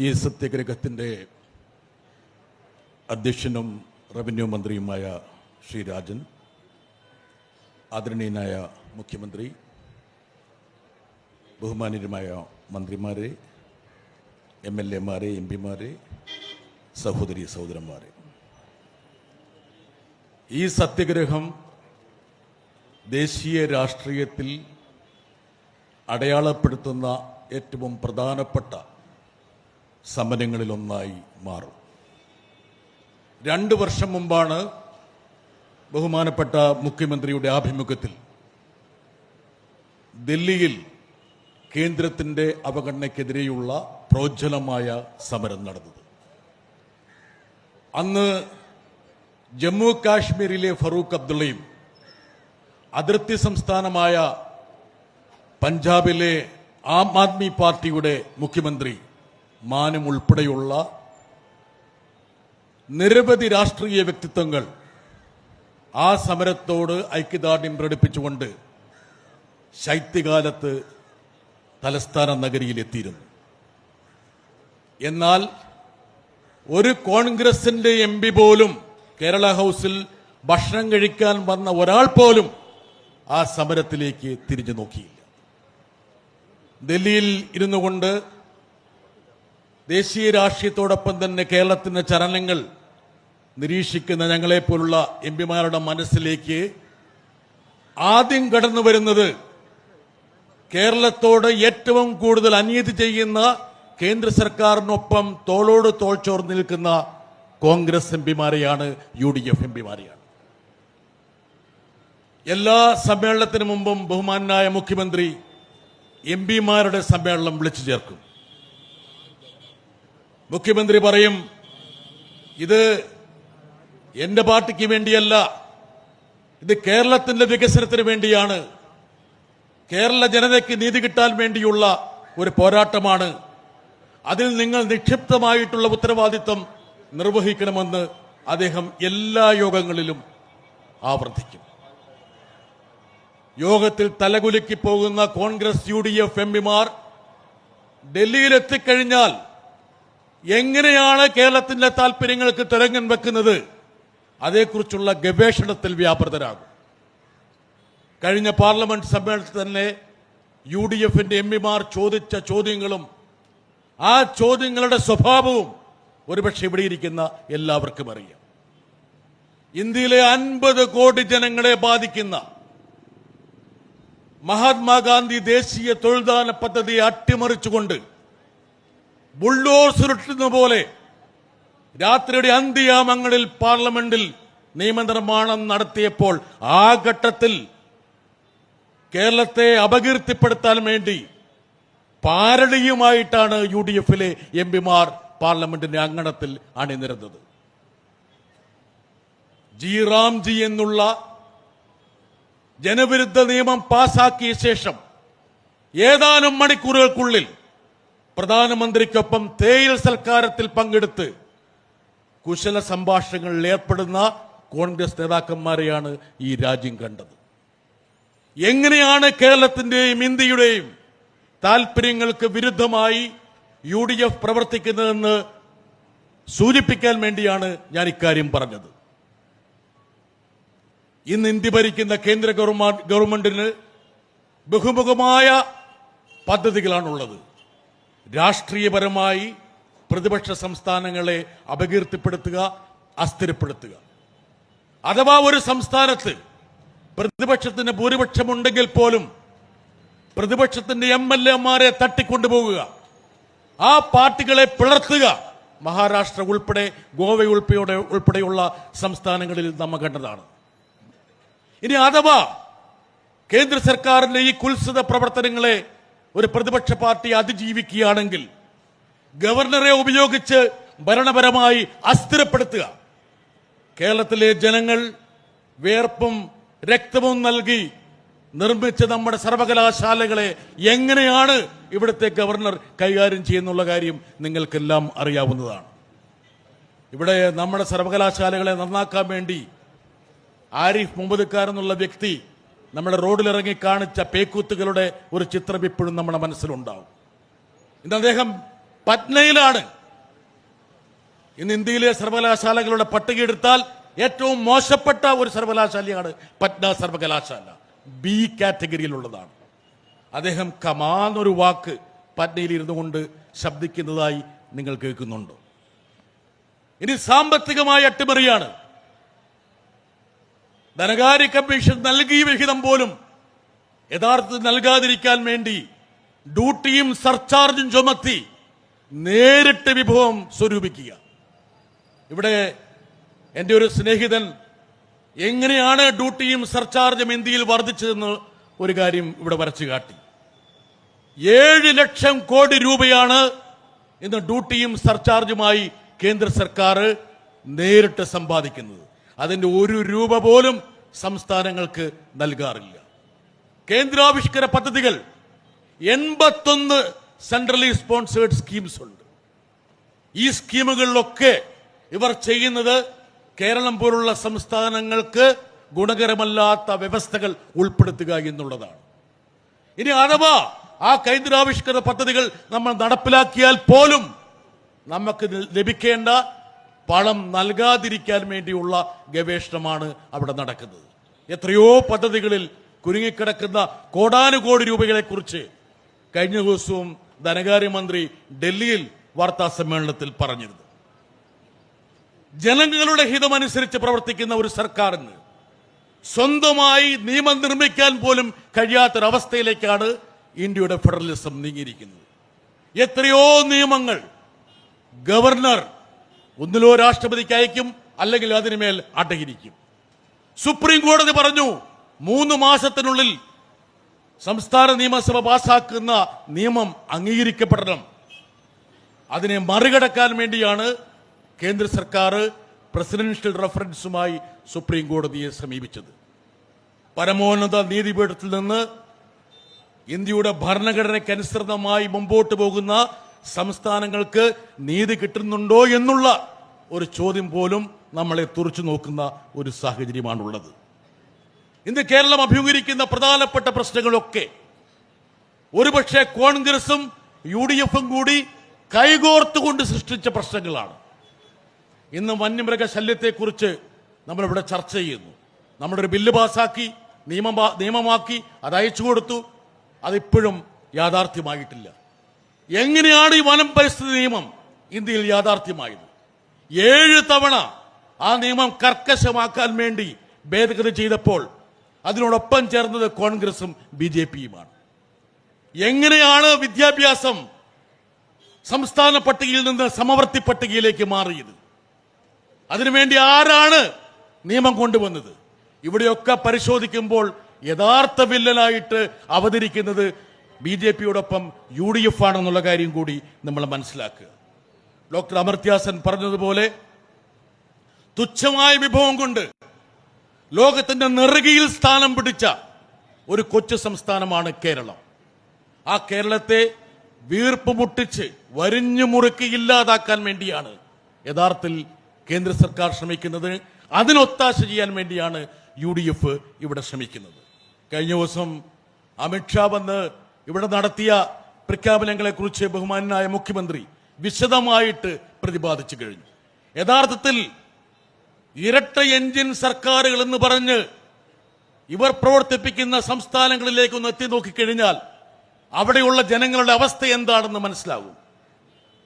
ഈ സത്യഗ്രഹത്തിന്റെ അധ്യക്ഷനും റവന്യൂ മന്ത്രിയുമായ ശ്രീ രാജൻ ആദരണീയനായ മുഖ്യമന്ത്രി ബഹുമാനീയരുമായ മന്ത്രിമാരെ എം എൽ എമാരെ എം പിമാരെ സഹോദരി സഹോദരന്മാരെ. ഈ സത്യഗ്രഹം ദേശീയ രാഷ്ട്രീയത്തിൽ അടയാളപ്പെടുത്തുന്ന ഏറ്റവും പ്രധാനപ്പെട്ട സമരങ്ങളിലൊന്നായി മാറും. രണ്ട് വർഷം മുമ്പാണ് ബഹുമാനപ്പെട്ട മുഖ്യമന്ത്രിയുടെ ആഭിമുഖ്യത്തിൽ ഡൽഹിയിൽ കേന്ദ്രത്തിന്റെ അവഗണനയ്ക്കെതിരെയുള്ള പ്രോജ്വലമായ സമരം നടന്നത്. അന്ന് ജമ്മു കാശ്മീരിലെ ഫറൂഖ് അബ്ദുള്ളയും അതിർത്തി സംസ്ഥാനമായ പഞ്ചാബിലെ ആം ആദ്മി പാർട്ടിയുടെ മുഖ്യമന്ത്രി മാനും ഉൾപ്പെടെയുള്ള നിരവധി രാഷ്ട്രീയ വ്യക്തിത്വങ്ങൾ ആ സമരത്തോട് ഐക്യദാർഢ്യം പ്രകടിപ്പിച്ചുകൊണ്ട് ശൈത്യകാലത്ത് തലസ്ഥാന നഗരിയിലെത്തിയിരുന്നു. എന്നാൽ ഒരു കോൺഗ്രസിന്റെ എം പി പോലും കേരള ഹൗസിൽ ഭക്ഷണം കഴിക്കാൻ വന്ന ഒരാൾ പോലും ആ സമരത്തിലേക്ക് തിരിഞ്ഞു നോക്കിയില്ല. ഡൽഹിയിൽ ഇരുന്നു കൊണ്ട് ദേശീയ രാഷ്ട്രീയത്തോടൊപ്പം തന്നെ കേരളത്തിന്റെ ചലനങ്ങൾ നിരീക്ഷിക്കുന്ന ഞങ്ങളെപ്പോലുള്ള എം പിമാരുടെ മനസ്സിലേക്ക് ആദ്യം കടന്നു വരുന്നത് കേരളത്തോട് ഏറ്റവും കൂടുതൽ അനീതി ചെയ്യുന്ന കേന്ദ്ര സർക്കാരിനൊപ്പം തോളോട് തോൾ ചോർന്ന് നിൽക്കുന്ന കോൺഗ്രസ് എം പിമാരെയാണ് യു ഡി എഫ് എം പിമാരെയാണ്. എല്ലാ സമ്മേളനത്തിനു മുമ്പും ബഹുമാനായ മുഖ്യമന്ത്രി എം പിമാരുടെ സമ്മേളനം വിളിച്ചു ചേർക്കും. മുഖ്യമന്ത്രി പറയും ഇത് എന്റെ പാർട്ടിക്ക് വേണ്ടിയല്ല ഇത് കേരളത്തിന്റെ വികസനത്തിന് വേണ്ടിയാണ്. കേരള ജനതയ്ക്ക് നീതി കിട്ടാൻ വേണ്ടിയുള്ള ഒരു പോരാട്ടമാണ്. അതിൽ നിങ്ങൾ നിക്ഷിപ്തമായിട്ടുള്ള ഉത്തരവാദിത്വം നിർവഹിക്കണമെന്ന് അദ്ദേഹം എല്ലാ യോഗങ്ങളിലും ആവർത്തിക്കും. യോഗത്തിൽ തലകുലുക്കി പോകുന്ന Congress U D F M പിമാർ ഡൽഹിയിലെത്തിക്കഴിഞ്ഞാൽ എങ്ങനെയാണ് കേരളത്തിന്റെ താല്പര്യങ്ങൾക്ക് തിരങ്ങൻ വെക്കുന്നത്? അതേക്കുറിച്ചുള്ള ഗവേഷണത്തിൽ വ്യാപൃതരാകും. കഴിഞ്ഞ പാർലമെന്റ് സമ്മേളനത്തിൽ തന്നെ യു ഡി എഫിന്റെ എം പിമാർ ചോദിച്ച ചോദ്യങ്ങളും ആ ചോദ്യങ്ങളുടെ സ്വഭാവവും ഒരുപക്ഷെ ഇവിടെ ഇരിക്കുന്ന എല്ലാവർക്കും അറിയാം. ഇന്ത്യയിലെ അൻപത് കോടി ജനങ്ങളെ ബാധിക്കുന്ന മഹാത്മാഗാന്ധി ദേശീയ തൊഴിൽദാന പദ്ധതിയെ അട്ടിമറിച്ചുകൊണ്ട് ബുള്ളോർ സുരുട്ടുന്ന പോലെ രാത്രിയുടെ അന്ത്യയാമങ്ങളിൽ പാർലമെന്റിൽ നിയമനിർമ്മാണം നടത്തിയപ്പോൾ ആ ഘട്ടത്തിൽ കേരളത്തെ അപകീർത്തിപ്പെടുത്താൻ വേണ്ടി പാരളിയുമായിട്ടാണ് യു ഡി എഫിലെ എം പിമാർ പാർലമെന്റിന്റെ അങ്കണത്തിൽ അണിനിരന്നത്. ജി റാംജി എന്നുള്ള ജനവിരുദ്ധ നിയമം പാസാക്കിയ ശേഷം ഏതാനും മണിക്കൂറുകൾക്കുള്ളിൽ പ്രധാനമന്ത്രിക്കൊപ്പം തേയിൽ സൽക്കാരത്തിൽ പങ്കെടുത്ത് കുശല സംഭാഷണങ്ങളിൽ ഏർപ്പെടുന്ന കോൺഗ്രസ് നേതാക്കന്മാരെയാണ് ഈ രാജ്യം കണ്ടത്. എങ്ങനെയാണ് കേരളത്തിന്റെയും ഇന്ത്യയുടെയും താല്പര്യങ്ങൾക്ക് വിരുദ്ധമായി യു ഡി എഫ് പ്രവർത്തിക്കുന്നതെന്ന് സൂചിപ്പിക്കാൻ വേണ്ടിയാണ് ഞാൻ ഇക്കാര്യം പറഞ്ഞത്. ഇന്ന് ഇന്ത്യ ഭരിക്കുന്ന കേന്ദ്ര ഗവൺമെന്റ് ഗവൺമെന്റിന് ബഹുമുഖമായ പദ്ധതികളാണുള്ളത്. രാഷ്ട്രീയപരമായി പ്രതിപക്ഷ സംസ്ഥാനങ്ങളെ അപകീർത്തിപ്പെടുത്തുക അസ്ഥിരപ്പെടുത്തുക. അഥവാ ഒരു സംസ്ഥാനത്ത് പ്രതിപക്ഷത്തിന് ഭൂരിപക്ഷമുണ്ടെങ്കിൽ പോലും പ്രതിപക്ഷത്തിന്റെ എം എൽ എമാരെ തട്ടിക്കൊണ്ടുപോകുക ആ പാർട്ടികളെ പിളർത്തുക മഹാരാഷ്ട്ര ഉൾപ്പെടെ ഗോവ ഉൾപ്പെടെ ഉൾപ്പെടെയുള്ള സംസ്ഥാനങ്ങളിൽ നമ്മ കണ്ടതാണ്. ഇനി അഥവാ കേന്ദ്ര സർക്കാരിന്റെ ഈ കുത്സിത പ്രവർത്തനങ്ങളെ ഒരു പ്രതിപക്ഷ പാർട്ടി അതിജീവിക്കുകയാണെങ്കിൽ ഗവർണറെ ഉപയോഗിച്ച് ഭരണപരമായി അസ്ഥിരപ്പെടുത്തുക. കേരളത്തിലെ ജനങ്ങൾ വേർപ്പും രക്തവും നൽകി നിർമ്മിച്ച നമ്മുടെ സർവകലാശാലകളെ എങ്ങനെയാണ് ഇവിടുത്തെ ഗവർണർ കൈകാര്യം ചെയ്യുന്നുള്ള കാര്യം നിങ്ങൾക്കെല്ലാം അറിയാവുന്നതാണ്. ഇവിടെ നമ്മുടെ സർവകലാശാലകളെ നന്നാക്കാൻ വേണ്ടി ആരിഫ് മുമ്പതുക്കാരെന്നുള്ള വ്യക്തി നമ്മുടെ റോഡിലിറങ്ങി കാണിച്ച പേക്കൂത്തുകളുടെ ഒരു ചിത്രം ഇപ്പോഴും നമ്മുടെ മനസ്സിലുണ്ടാവും. ഇന്ന് അദ്ദേഹം പറ്റ്നയിലാണ് ഇന്ന് ഇന്ത്യയിലെ സർവകലാശാലകളുടെ പട്ടിക എടുത്താൽ ഏറ്റവും മോശപ്പെട്ട ഒരു സർവകലാശാലയാണ് പറ്റ്ന സർവകലാശാല. ബി കാറ്റഗറിയിലുള്ളതാണ്. അദ്ദേഹം കമാന്നൊരു വാക്ക് പറ്റ്നയിൽ ഇരുന്നു കൊണ്ട് ശബ്ദിക്കുന്നതായി നിങ്ങൾ കേൾക്കുന്നുണ്ടോ. ഇനി സാമ്പത്തികമായ അട്ടിമറിയാണ്. ധനകാര്യ കമ്മീഷൻ നൽകിയ വിഹിതം പോലും യഥാർത്ഥത്തിൽ നൽകാതിരിക്കാൻ വേണ്ടി ഡ്യൂട്ടിയും സർചാർജും ചുമത്തി നേരിട്ട് വിഭവം സ്വരൂപിക്കുക. ഇവിടെ എന്റെ ഒരു സ്നേഹിതൻ എങ്ങനെയാണ് ഡ്യൂട്ടിയും സർചാർജും ഇന്ത്യയിൽ വർദ്ധിച്ചതെന്ന് ഒരു കാര്യം ഇവിടെ വരച്ചു കാട്ടി. ഏഴ് ലക്ഷം കോടി രൂപയാണ് ഇന്ന് ഡ്യൂട്ടിയും സർചാർജുമായി കേന്ദ്ര സർക്കാർ നേരിട്ട് സമ്പാദിക്കുന്നത്. അതിന്റെ ഒരു രൂപ പോലും സംസ്ഥാനങ്ങൾക്ക് നൽകാറില്ല. കേന്ദ്രാവിഷ്കര പദ്ധതികൾ എൺപത്തൊന്ന് സെൻട്രലി സ്പോൺസേഡ് സ്കീംസ് ഉണ്ട്. ഈ സ്കീമുകളിലൊക്കെ ഇവർ ചെയ്യുന്നത് കേരളം പോലുള്ള സംസ്ഥാനങ്ങൾക്ക് ഗുണകരമല്ലാത്ത വ്യവസ്ഥകൾ ഉൾപ്പെടുത്തുക എന്നുള്ളതാണ്. ഇനി അഥവാ ആ കേന്ദ്രാവിഷ്കൃത പദ്ധതികൾ നമ്മൾ നടപ്പിലാക്കിയാൽ പോലും നമുക്ക് ലഭിക്കേണ്ട പണം നൽകാതിരിക്കാൻ വേണ്ടിയുള്ള ഗവേഷണമാണ് അവിടെ നടക്കുന്നത്. എത്രയോ പദ്ധതികളിൽ കുരുങ്ങിക്കിടക്കുന്ന കോടാനുകോടി രൂപകളെ കുറിച്ച് കഴിഞ്ഞ ദിവസവും ധനകാര്യമന്ത്രി ഡൽഹിയിൽ വാർത്താ സമ്മേളനത്തിൽ പറഞ്ഞിരുന്നു. ജനങ്ങളുടെ ഹിതമനുസരിച്ച് പ്രവർത്തിക്കുന്ന ഒരു സർക്കാരിന് സ്വന്തമായി നിയമം നിർമ്മിക്കാൻ പോലും കഴിയാത്തൊരവസ്ഥയിലേക്കാണ് ഇന്ത്യയുടെ ഫെഡറലിസം നീങ്ങിയിരിക്കുന്നത്. എത്രയോ നിയമങ്ങൾ ഗവർണർ ഒന്നിലോ രാഷ്ട്രപതിക്ക് അയക്കും അല്ലെങ്കിൽ അതിനുമേൽ അടയിരിക്കും. സുപ്രീം കോടതി പറഞ്ഞു മൂന്ന് മാസത്തിനുള്ളിൽ സംസ്ഥാന നിയമസഭ പാസാക്കുന്ന നിയമം അംഗീകരിക്കപ്പെടണം. അതിനെ മറികടക്കാൻ വേണ്ടിയാണ് കേന്ദ്ര സർക്കാർ പ്രസിഡൻഷ്യൽ റഫറൻസുമായി സുപ്രീം കോടതിയെ സമീപിച്ചത്. പരമോന്നത നീതിപീഠത്തിൽ നിന്ന് ഇന്ത്യയുടെ ഭരണഘടനയ്ക്കനുസൃതമായി മുമ്പോട്ട് പോകുന്ന സംസ്ഥാനങ്ങൾക്ക് നീതി കിട്ടുന്നുണ്ടോ എന്നുള്ള ഒരു ചോദ്യം പോലും നമ്മളെ തുറച്ചു നോക്കുന്ന ഒരു സാഹചര്യമാണുള്ളത്. ഇന്ന് കേരളം അഭിമുഖീകരിക്കുന്ന പ്രധാനപ്പെട്ട പ്രശ്നങ്ങളൊക്കെ ഒരുപക്ഷെ കോൺഗ്രസും യു ഡി എഫും കൂടി കൈകോർത്തുകൊണ്ട് സൃഷ്ടിച്ച പ്രശ്നങ്ങളാണ്. ഇന്ന് വന്യമൃഗ ശല്യത്തെക്കുറിച്ച് നമ്മളിവിടെ ചർച്ച ചെയ്യുന്നു. നമ്മുടെ ഒരു ബില്ല് പാസാക്കി നിയമം നിയമമാക്കി അത് അയച്ചു കൊടുത്തു. അതിപ്പോഴും യാഥാർത്ഥ്യമായിട്ടില്ല. എങ്ങനെയാണ് ഈ വനം പരിസ്ഥിതി നിയമം ഇന്ത്യയിൽ യാഥാർത്ഥ്യമായത്? ഏഴ് തവണ ആ നിയമം കർക്കശമാക്കാൻ വേണ്ടി ഭേദഗതി ചെയ്തപ്പോൾ അതിനോടൊപ്പം ചേർന്നത് കോൺഗ്രസും ബി ജെ പിയുമാണ്. എങ്ങനെയാണ് വിദ്യാഭ്യാസം സംസ്ഥാന പട്ടികയിൽ നിന്ന് സമവർത്തി പട്ടികയിലേക്ക് മാറിയത്? അതിനുവേണ്ടി ആരാണ് നിയമം കൊണ്ടുവന്നത്? ഇവിടെയൊക്കെ പരിശോധിക്കുമ്പോൾ യഥാർത്ഥ വില്ലനായിട്ട് അവതരിക്കുന്നത് ബി ജെ പിയോടൊപ്പം യു ഡി എഫ് ആണെന്നുള്ള കാര്യം കൂടി നമ്മൾ മനസ്സിലാക്കുക. ഡോക്ടർ അമർത്യാസൻ പറഞ്ഞതുപോലെ തുച്ഛമായ വിഭവം കൊണ്ട് ലോകത്തിന്റെ നെറുകയിൽ സ്ഥാനം പിടിച്ച ഒരു കൊച്ചു സംസ്ഥാനമാണ് കേരളം. ആ കേരളത്തെ വീർപ്പ് മുട്ടിച്ച് വരിഞ്ഞു മുറുക്കി ഇല്ലാതാക്കാൻ വേണ്ടിയാണ് യഥാർത്ഥത്തിൽ കേന്ദ്ര സർക്കാർ ശ്രമിക്കുന്നത്. അതിനൊത്താശ ചെയ്യാൻ വേണ്ടിയാണ് യു ഡി എഫ് ഇവിടെ ശ്രമിക്കുന്നത്. കഴിഞ്ഞ ദിവസം അമിത്ഷാ വന്ന് ഇവിടെ നടത്തിയ പ്രഖ്യാപനങ്ങളെക്കുറിച്ച് ബഹുമാനായ മുഖ്യമന്ത്രി വിശദമായിട്ട് പ്രതിപാദിച്ചു കഴിഞ്ഞു. യഥാർത്ഥത്തിൽ ഇരട്ട എഞ്ചിൻ സർക്കാരുകൾ എന്ന് പറഞ്ഞ് ഇവർ പ്രവർത്തിപ്പിക്കുന്ന സംസ്ഥാനങ്ങളിലേക്കൊന്ന് എത്തി നോക്കിക്കഴിഞ്ഞാൽ അവിടെയുള്ള ജനങ്ങളുടെ അവസ്ഥ എന്താണെന്ന് മനസ്സിലാകും.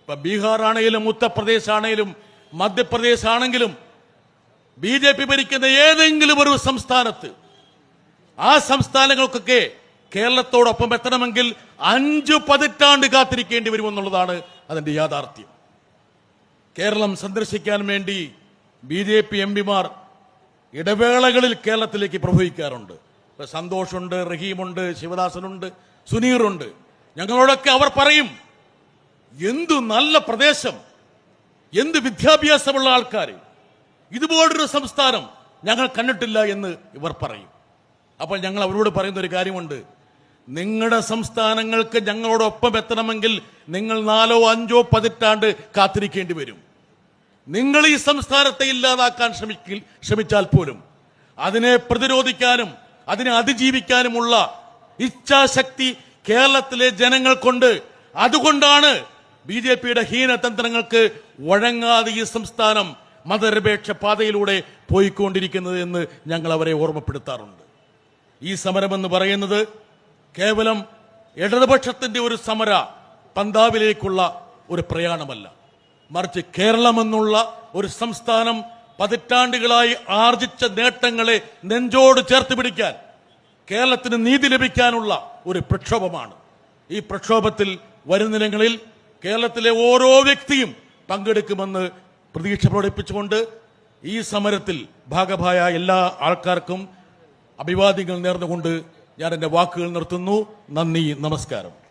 ഇപ്പൊ ബീഹാർ ആണെങ്കിലും ഉത്തർപ്രദേശ് ആണെങ്കിലും മധ്യപ്രദേശ് ആണെങ്കിലും ബി ജെ പി ഭരിക്കുന്ന ഏതെങ്കിലും ഒരു സംസ്ഥാനത്ത് ആ സംസ്ഥാനങ്ങൾക്കൊക്കെ കേരളത്തോടൊപ്പം എത്തണമെങ്കിൽ അഞ്ചു പതിറ്റാണ്ട് കാത്തിരിക്കേണ്ടി വരുമെന്നുള്ളതാണ് അതിന്റെ യാഥാർത്ഥ്യം. കേരളം സന്ദർശിക്കാൻ വേണ്ടി ബി ജെ പി എം പിമാർ ഇടവേളകളിൽ കേരളത്തിലേക്ക് പ്രവഹിക്കാറുണ്ട്. ഇപ്പൊ സന്തോഷുണ്ട് റഹീമുണ്ട് ശിവദാസനുണ്ട് സുനീറുണ്ട്. ഞങ്ങളോടൊക്കെ അവർ പറയും എന്തു നല്ല പ്രദേശം എന്ത് വിദ്യാഭ്യാസമുള്ള ആൾക്കാർ ഇതുപോലൊരു സംസ്ഥാനം ഞങ്ങൾ കണ്ടിട്ടില്ല എന്ന് ഇവർ പറയും. അപ്പോൾ ഞങ്ങൾ അവരോട് പറയുന്ന ഒരു കാര്യമുണ്ട് നിങ്ങളുടെ സംസ്ഥാനങ്ങൾക്ക് ഞങ്ങളോടൊപ്പം എത്തണമെങ്കിൽ നിങ്ങൾ നാലോ അഞ്ചോ പതിറ്റാണ്ട് കാത്തിരിക്കേണ്ടി വരും. നിങ്ങൾ ഈ സംസ്ഥാനത്തെ ഇല്ലാതാക്കാൻ ശ്രമിക്ക ശ്രമിച്ചാൽ പോലും അതിനെ പ്രതിരോധിക്കാനും അതിനെ അതിജീവിക്കാനുമുള്ള ഇച്ഛാശക്തി കേരളത്തിലെ ജനങ്ങൾക്കുണ്ട് അതുകൊണ്ടാണ് ബി ജെ പിയുടെ ഹീനതന്ത്രങ്ങൾക്ക് വഴങ്ങാതെ ഈ സംസ്ഥാനം മതനിരപേക്ഷ പാതയിലൂടെ പോയിക്കൊണ്ടിരിക്കുന്നത് എന്ന് ഞങ്ങൾ അവരെ ഓർമ്മപ്പെടുത്താറുണ്ട്. ഈ സമരമെന്ന് പറയുന്നത് കേവലം ഇടതുപക്ഷത്തിന്റെ ഒരു സമര പന്താവിലേക്കുള്ള ഒരു പ്രയാണമല്ല. മറിച്ച് കേരളമെന്നുള്ള ഒരു സംസ്ഥാനം പതിറ്റാണ്ടുകളായി ആർജിച്ച നേട്ടങ്ങളെ നെഞ്ചോട് ചേർത്ത് പിടിക്കാൻ കേരളത്തിന് നീതി ലഭിക്കാനുള്ള ഒരു പ്രക്ഷോഭമാണ്. ഈ പ്രക്ഷോഭത്തിൽ വരും ദിനങ്ങളിൽ കേരളത്തിലെ ഓരോ വ്യക്തിയും പങ്കെടുക്കുമെന്ന് പ്രതീക്ഷ പ്രകടിപ്പിച്ചുകൊണ്ട് ഈ സമരത്തിൽ ഭാഗമായ എല്ലാ ആൾക്കാർക്കും അഭിവാദ്യങ്ങൾ നേർന്നുകൊണ്ട് ഞാൻ എന്റെ വാക്കുകൾ നിർത്തുന്നു. നന്ദി നമസ്കാരം.